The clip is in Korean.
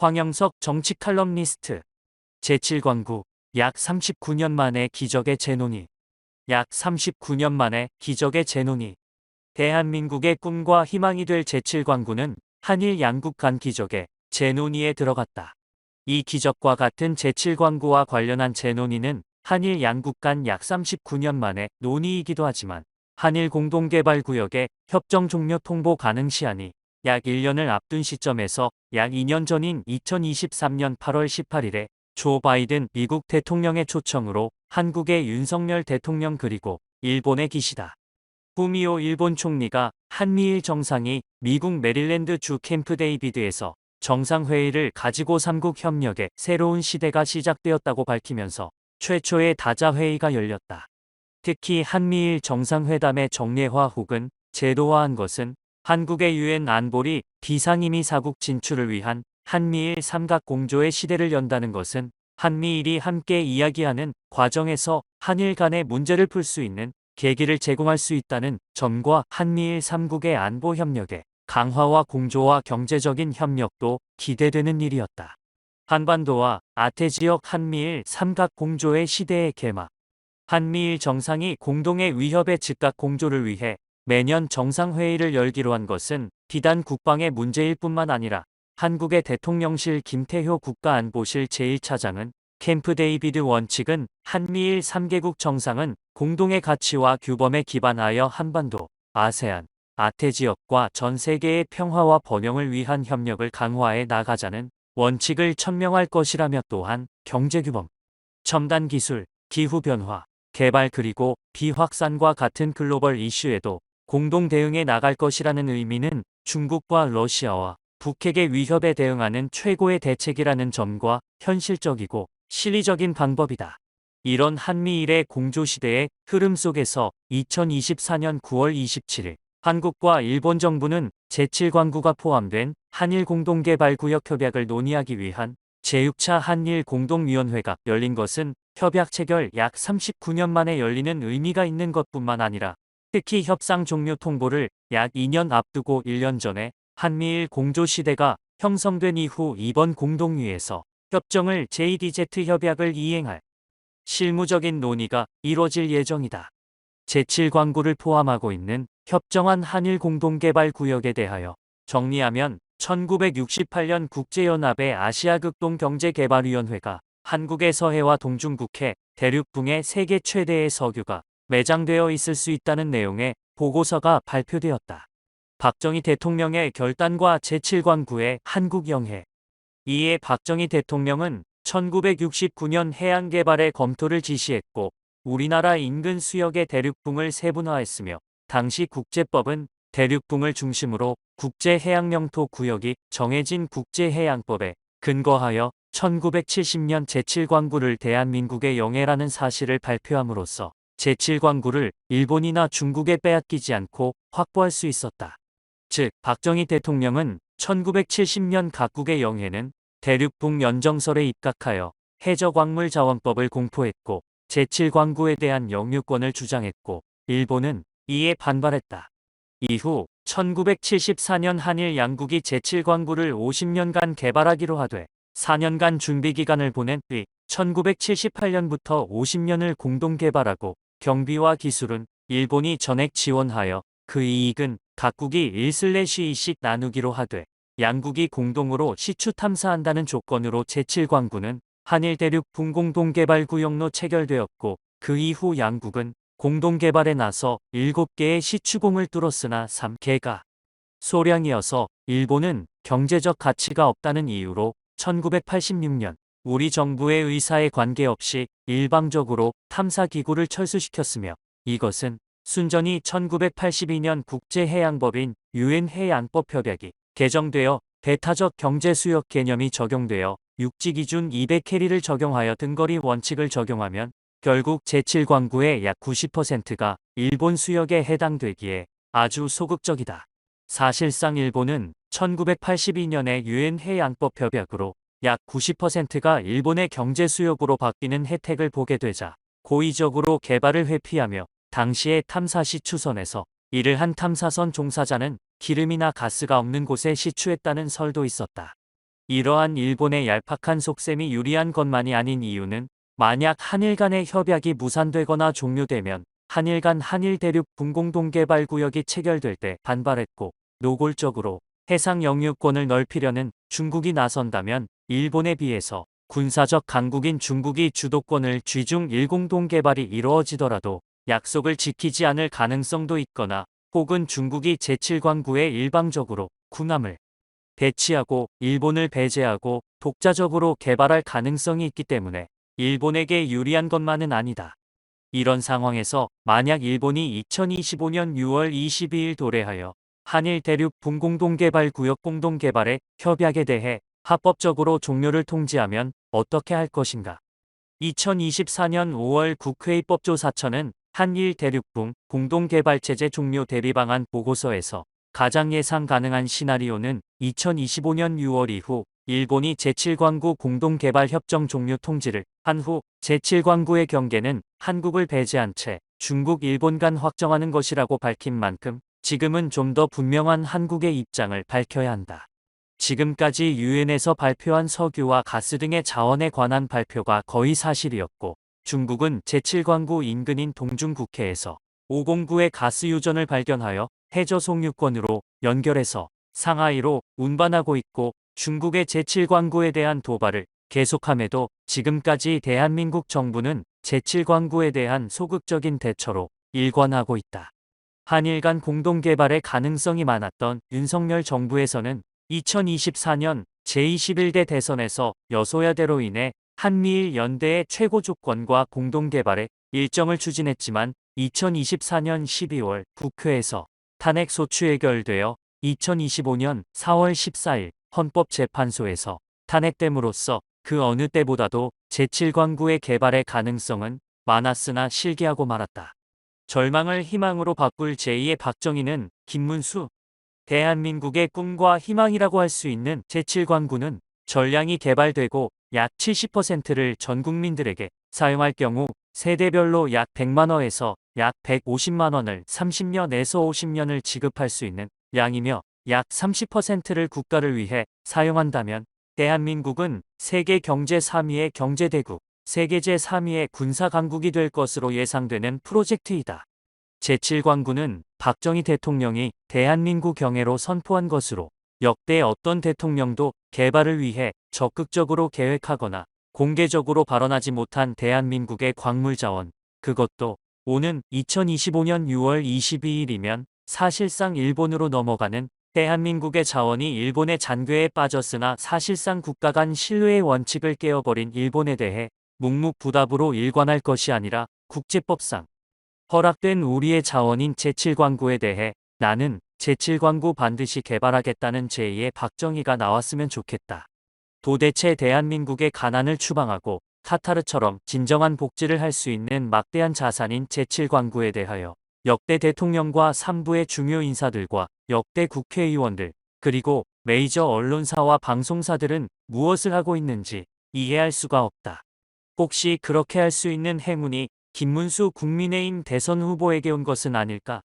황영석 정치 칼럼니스트. 제7광구. 약 39년 만에 기적의 재논의. 약 39년 만에 기적의 재논의. 대한민국의 꿈과 희망이 될 제7광구는 한일 양국 간 기적의 재논의에 들어갔다. 이 기적과 같은 제7광구와 관련한 재논의는 한일 양국 간 약 39년 만에 논의이기도 하지만 한일 공동개발구역의 협정 종료 통보 가능 시한이 약 1년을 앞둔 시점에서 약 2년 전인 2023년 8월 18일에 조 바이든 미국 대통령의 초청으로 한국의 윤석열 대통령 그리고 일본의 기시다. 후미오 일본 총리가 한미일 정상이 미국 메릴랜드 주 캠프 데이비드에서 정상회의를 가지고 삼국 협력의 새로운 시대가 시작되었다고 밝히면서 최초의 다자회의가 열렸다. 특히 한미일 정상회담의 정례화 혹은 제도화한 것은 한국의 유엔 안보리 비상임의 사국 진출을 위한 한미일 삼각 공조의 시대를 연다는 것은 한미일이 함께 이야기하는 과정에서 한일 간의 문제를 풀 수 있는 계기를 제공할 수 있다는 점과 한미일 3국의 안보 협력의 강화와 공조와 경제적인 협력도 기대되는 일이었다. 한반도와 아태 지역 한미일 삼각 공조의 시대의 개막. 한미일 정상이 공동의 위협의 즉각 공조를 위해 매년 정상회의를 열기로 한 것은 비단 국방의 문제일 뿐만 아니라 한국의 대통령실 김태효 국가안보실 제1차장은 캠프 데이비드 원칙은 한미일 3개국 정상은 공동의 가치와 규범에 기반하여 한반도, 아세안, 아태 지역과 전 세계의 평화와 번영을 위한 협력을 강화해 나가자는 원칙을 천명할 것이라며 또한 경제규범, 첨단 기술, 기후변화, 개발 그리고 비확산과 같은 글로벌 이슈에도 공동 대응해 나갈 것이라는 의미는 중국과 러시아와 북핵의 위협에 대응하는 최고의 대책이라는 점과 현실적이고 실리적인 방법이다. 이런 한미일의 공조시대의 흐름 속에서 2024년 9월 27일 한국과 일본 정부는 제7광구가 포함된 한일 공동개발구역 협약을 논의하기 위한 제6차 한일 공동위원회가 열린 것은 협약 체결 약 39년 만에 열리는 의미가 있는 것뿐만 아니라 특히 협상 종료 통보를 약 2년 앞두고 1년 전에 한미일 공조시대가 형성된 이후 이번 공동위에서 협정을 JDZ 협약을 이행할 실무적인 논의가 이뤄질 예정이다. 제7광구를 포함하고 있는 협정한 한일 공동개발 구역에 대하여 정리하면 1968년 국제연합의 아시아극동경제개발위원회가 한국의 서해와 동중국해, 대륙붕의 세계 최대의 석유가 매장되어 있을 수 있다는 내용의 보고서가 발표되었다. 박정희 대통령의 결단과 제7광구의 한국 영해. 이에 박정희 대통령은 1969년 해양개발의 검토를 지시했고 우리나라 인근 수역의 대륙붕을 세분화했으며 당시 국제법은 대륙붕을 중심으로 국제해양영토 구역이 정해진 국제해양법에 근거하여 1970년 제7광구를 대한민국의 영해라는 사실을 발표함으로써 제7광구를 일본이나 중국에 빼앗기지 않고 확보할 수 있었다. 즉, 박정희 대통령은 1970년 각국의 영해는 대륙붕 연정설에 입각하여 해저광물 자원법을 공포했고 제7광구에 대한 영유권을 주장했고 일본은 이에 반발했다. 이후 1974년 한일 양국이 제7광구를 50년간 개발하기로 하되 4년간 준비기간을 보낸 뒤 1978년부터 50년을 공동 개발하고 경비와 기술은 일본이 전액 지원하여 그 이익은 각국이 1슬래시2씩 나누기로 하되 양국이 공동으로 시추 탐사한다는 조건으로 제7광구는 한일 대륙 분공동개발구역로 체결되었고 그 이후 양국은 공동개발에 나서 7개의 시추공을 뚫었으나 3개가 소량이어서 일본은 경제적 가치가 없다는 이유로 1986년 우리 정부의 의사에 관계없이 일방적으로 탐사기구를 철수시켰으며 이것은 순전히 1982년 국제해양법인 유엔 해양법 협약이 개정되어 대타적 경제수역 개념이 적용되어 육지기준 200캐리를 적용하여 등거리 원칙을 적용하면 결국 제7광구의 약 90%가 일본 수역에 해당되기에 아주 소극적이다. 사실상 일본은 1982년에 유엔 해양법 협약으로 약 90%가 일본의 경제 수역으로 바뀌는 혜택을 보게 되자 고의적으로 개발을 회피하며 당시의 탐사 시 추선에서 일을 한 탐사선 종사자는 기름이나 가스가 없는 곳에 시추했다는 설도 있었다. 이러한 일본의 얄팍한 속셈이 유리한 것만이 아닌 이유는 만약 한일 간의 협약이 무산되거나 종료되면 한일 간 한일 대륙 분공동개발 구역이 체결될 때 반발했고 노골적으로 해상 영유권을 넓히려는 중국이 나선다면 일본에 비해서 군사적 강국인 중국이 주도권을 쥐중 일공동 개발이 이루어지더라도 약속을 지키지 않을 가능성도 있거나 혹은 중국이 제7광구에 일방적으로 군함을 배치하고 일본을 배제하고 독자적으로 개발할 가능성이 있기 때문에 일본에게 유리한 것만은 아니다. 이런 상황에서 만약 일본이 2025년 6월 22일 도래하여 한일 대륙 분공동개발 구역 공동개발의 협약에 대해 합법적으로 종료를 통지하면 어떻게 할 것인가? 2024년 5월 국회 입법조사처는 한일 대륙붕 공동개발체제 종료 대비방안 보고서에서 가장 예상 가능한 시나리오는 2025년 6월 이후 일본이 제7광구 공동개발협정 종료 통지를 한 후 제7광구의 경계는 한국을 배제한 채 중국 일본 간 확정하는 것이라고 밝힌 만큼 지금은 좀 더 분명한 한국의 입장을 밝혀야 한다. 지금까지 유엔에서 발표한 석유와 가스 등의 자원에 관한 발표가 거의 사실이었고 중국은 제7광구 인근인 동중국해에서 509의 가스 유전을 발견하여 해저 송유권으로 연결해서 상하이로 운반하고 있고 중국의 제7광구에 대한 도발을 계속함에도 지금까지 대한민국 정부는 제7광구에 대한 소극적인 대처로 일관하고 있다. 한일 간 공동 개발의 가능성이 많았던 윤석열 정부에서는 2024년 제21대 대선에서 여소야대로 인해 한미일 연대의 최고 조건과 공동 개발의 일정을 추진했지만 2024년 12월 국회에서 탄핵 소추 해결되어 2025년 4월 14일 헌법재판소에서 탄핵됨으로써 그 어느 때보다도 제7광구의 개발의 가능성은 많았으나 실기하고 말았다. 절망을 희망으로 바꿀 제2의 박정희는 김문수 대한민국의 꿈과 희망이라고 할 수 있는 제7광구는 전량이 개발되고 약 70%를 전 국민들에게 사용할 경우 세대별로 약 100만원에서 약 150만원을 30년에서 50년을 지급할 수 있는 양이며 약 30%를 국가를 위해 사용한다면 대한민국은 세계 경제 3위의 경제대국, 세계 제 3위의 군사강국이 될 것으로 예상되는 프로젝트이다. 제7광구는 박정희 대통령이 대한민국 경애로 선포한 것으로 역대 어떤 대통령도 개발을 위해 적극적으로 계획하거나 공개적으로 발언하지 못한 대한민국의 광물 자원, 그것도 오는 2025년 6월 22일이면 사실상 일본으로 넘어가는 대한민국의 자원이 일본의 잔괴에 빠졌으나 사실상 국가 간 신뢰의 원칙을 깨어버린 일본에 대해 묵묵부답으로 일관할 것이 아니라 국제법상 허락된 우리의 자원인 제7광구에 대해 나는 제7광구 반드시 개발하겠다는 제2의 박정희가 나왔으면 좋겠다. 도대체 대한민국의 가난을 추방하고 카타르처럼 진정한 복지를 할 수 있는 막대한 자산인 제7광구에 대하여 역대 대통령과 3부의 중요 인사들과 역대 국회의원들 그리고 메이저 언론사와 방송사들은 무엇을 하고 있는지 이해할 수가 없다. 혹시 그렇게 할 수 있는 행운이 김문수 국민의힘 대선 후보에게 온 것은 아닐까?